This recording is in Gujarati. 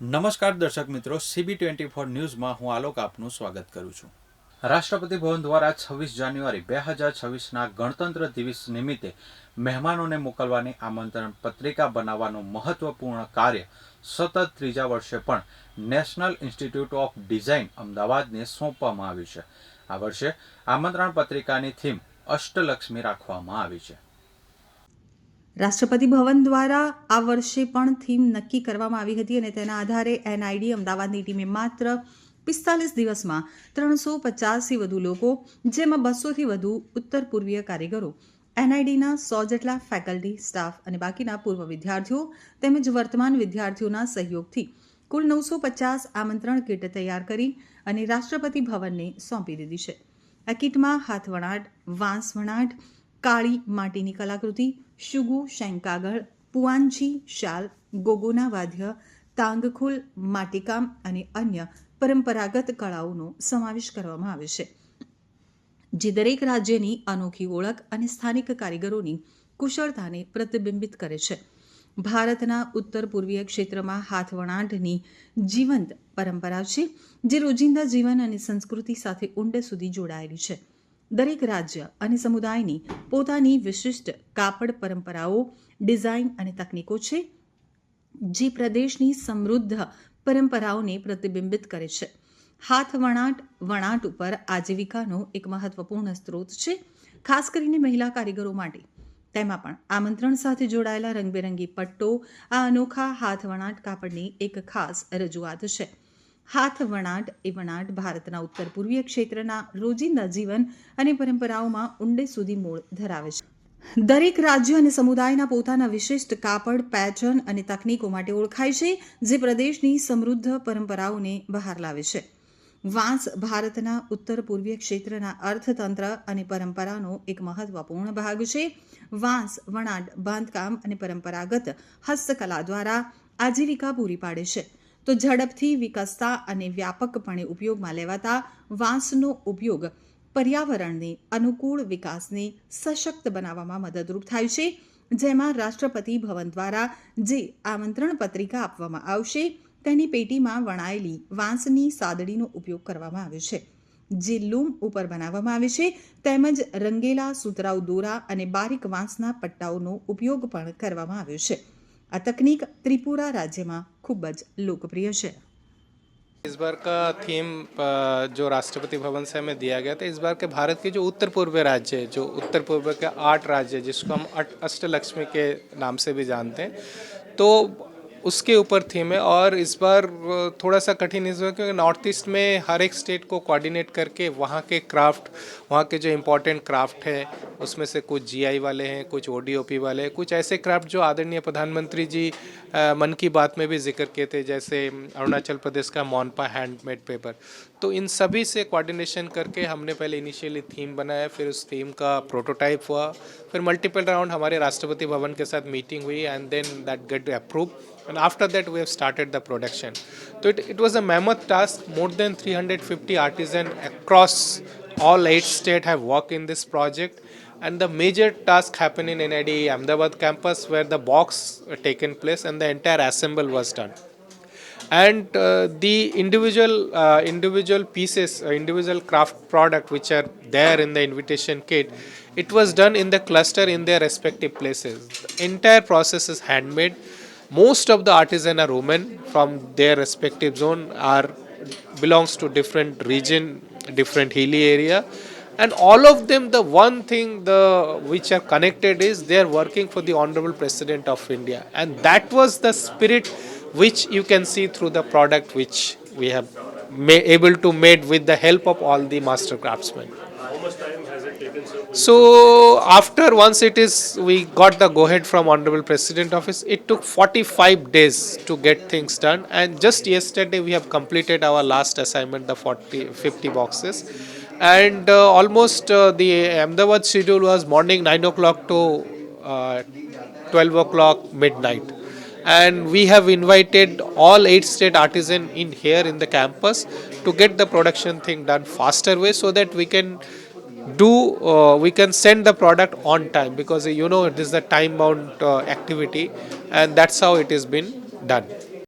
નમસ્કાર દર્શક મિત્રો સીબી ટ્વેન્ટી ફોર ન્યૂઝમાં હું આલોક આપનું સ્વાગત કરું છું. રાષ્ટ્રપતિ ભવન દ્વારા છવ્વીસ જાન્યુઆરી બે હજાર છવ્વીસના ગણતંત્ર દિવસ નિમિત્તે મહેમાનોને મોકલવાની આમંત્રણ પત્રિકા બનાવવાનું મહત્વપૂર્ણ કાર્ય સતત ત્રીજા વર્ષે પણ નેશનલ ઇન્સ્ટિટ્યૂટ ઓફ ડિઝાઇન અમદાવાદને સોંપવામાં આવ્યું છે. આ વર્ષે આમંત્રણ પત્રિકાની થીમ અષ્ટલક્ષ્મી રાખવામાં આવી છે. રાષ્ટ્રપતિ ભવન દ્વારા આ વર્ષે પણ થીમ નક્કી કરવામાં આવી હતી અને તેના આધારે એનઆઈડી અમદાવાદની ટીમે માત્ર પિસ્તાલીસ દિવસમાં ત્રણસો પચાસથી વધુ લોકો, જેમાં બસોથી વધુ ઉત્તર પૂર્વીય કારીગરો, એનઆઈડીના સો જેટલા ફેકલ્ટી, સ્ટાફ અને બાકીના પૂર્વ વિદ્યાર્થીઓ તેમજ વર્તમાન વિદ્યાર્થીઓના સહયોગથી કુલ નવસો પચાસ આમંત્રણ કીટ તૈયાર કરી અને રાષ્ટ્રપતિ ભવનને સોંપી દીધી છે. આ કીટમાં હાથવણાટ વાંસ વણાટ કાળી માટીની કલાકૃતિ, શુગુ, શેંકાગળ પુઆંચી શાલ, ગોગોના વાદ્ય, તાંગખુલ, માટીકામ અને અન્ય પરંપરાગત કળાઓનો સમાવેશ કરવામાં આવે છે. જે દરેક રાજ્યની અનોખી ઓળખ અને સ્થાનિક કારીગરોની કુશળતાને પ્રતિબિંબિત કરે છે. ભારતના ઉત્તર પૂર્વીય ક્ષેત્રમાં હાથવણાટની જીવંત પરંપરા છે, જે રોજિંદા જીવન અને સંસ્કૃતિ સાથે ઊંડે સુધી જોડાયેલી છે. દરેક રાજ્ય અને સમુદાયની પોતાની વિશિષ્ટ કાપડ પરંપરાઓ, ડિઝાઇન અને તકનીકો છે, જે પ્રદેશની સમૃદ્ધ પરંપરાઓને પ્રતિબિંબિત કરે છે. હાથ વણાટ ઉપર આજીવિકાનો એક મહત્વપૂર્ણ સ્ત્રોત છે, ખાસ કરીને મહિલા કારીગરો માટે. તેમાં પણ આમંત્રણ સાથે જોડાયેલા રંગબેરંગી પટ્ટો, આ અનોખા હાથ વણાટ કાપડની એક ખાસ રજૂઆત છે. હાથ વણાટ એ વણાટ ભારતના ઉત્તર પૂર્વીય ક્ષેત્રના રોજિંદા જીવન અને પરંપરાઓમાં ઊંડે સુધી મૂળ ધરાવે છે. દરેક રાજ્ય અને સમુદાયના પોતાના વિશિષ્ટ કાપડ, પેટર્ન અને તકનીકો માટે ઓળખાય છે, જે પ્રદેશની સમૃદ્ધ પરંપરાઓને બહાર લાવે છે. વાંસ ભારતના ઉત્તર પૂર્વીય ક્ષેત્રના અર્થતંત્ર અને પરંપરાનો એક મહત્વપૂર્ણ ભાગ છે. વાંસ, વણાટ, બાંધકામ અને પરંપરાગત હસ્તકલા દ્વારા આજીવિકા પૂરી પાડે છે. તો ઝડપથી વિકસતા અને વ્યાપકપણે ઉપયોગમાં લેવાતા વાંસનો ઉપયોગ પર્યાવરણને અનુકૂળ વિકાસને સશક્ત બનાવવામાં મદદરૂપ થાય છે. જેમાં રાષ્ટ્રપતિ ભવન દ્વારા જે આમંત્રણ પત્રિકા આપવામાં આવશે, તેની પેટીમાં વણાયેલી વાંસની સાદડીનો ઉપયોગ કરવામાં આવ્યો છે. જે લૂમ ઉપર બનાવવામાં આવે છે, તેમજ રંગેલા સુતરાઉ દોરા અને બારીક વાંસના પટ્ટાઓનો ઉપયોગ પણ કરવામાં આવ્યો છે. આ તકનીક ત્રિપુરા રાજ્યમાં ખૂબ જ લોકપ્રિય છે इस बार का थीम अ, जो राष्ट्रपति भवन से हमें दिया गया था इस बार के भारत के जो उत्तर पूर्व राज्य है जो उत्तर पूर्व के आठ राज्य है जिसको हम अट- अष्टलक्ष्मी के नाम से भी जानते हैं तो उसके ऊपर थीम है और इस बार थोड़ा सा कठिन इस बार क्योंकि नॉर्थ ईस्ट में हर एक स्टेट को कोऑर्डिनेट करके वहाँ के क्राफ्ट वहाँ के जो इम्पोर्टेंट क्राफ्ट है उसमें से कुछ जीआई वाले हैं कुछ ओडीओपी वाले हैं कुछ ऐसे क्राफ्ट जो आदरणीय प्रधानमंत्री जी आ, मन की बात में भी ज़िक्र किए थे जैसे अरुणाचल प्रदेश का मोनपा हैंडमेड पेपर तो इन सभी से कोऑर्डिनेशन करके हमने पहले इनिशियली थीम बनाया फिर उस थीम का प्रोटोटाइप हुआ फिर मल्टीपल राउंड हमारे राष्ट्रपति भवन के साथ मीटिंग हुई and then that get approve and after that we have started the production so it, it was a mammoth task more than 350 artisans across all eight states have worked in this project and the major task happened in NID Ahmedabad campus where the box uh, taken place and the entire assemble was done and uh, the individual uh, individual pieces uh, individual craft product which are there in the invitation kit it was done in the cluster in their respective places. The entire process is handmade. Most of the artisan are women from their respective zone are belongs to different region different hilly area. And all of them the one thing the which are connected is they are working for the honorable president of india. And that was the spirit which you can see through the product which we have able to made with the help of all the master craftsmen. So after once it is we got the go ahead from honorable president office it took 45 days to get things done. And just yesterday we have completed our last assignment the 40 50 boxes. And uh, almost uh, the ahmedabad schedule was morning 9 o'clock to uh, 12 o'clock midnight and we have invited all eight state artisan in here in the campus to get the production thing done faster way so that we can do uh, we can send the product on time because you know it is the time bound uh, activity and that's how it has been done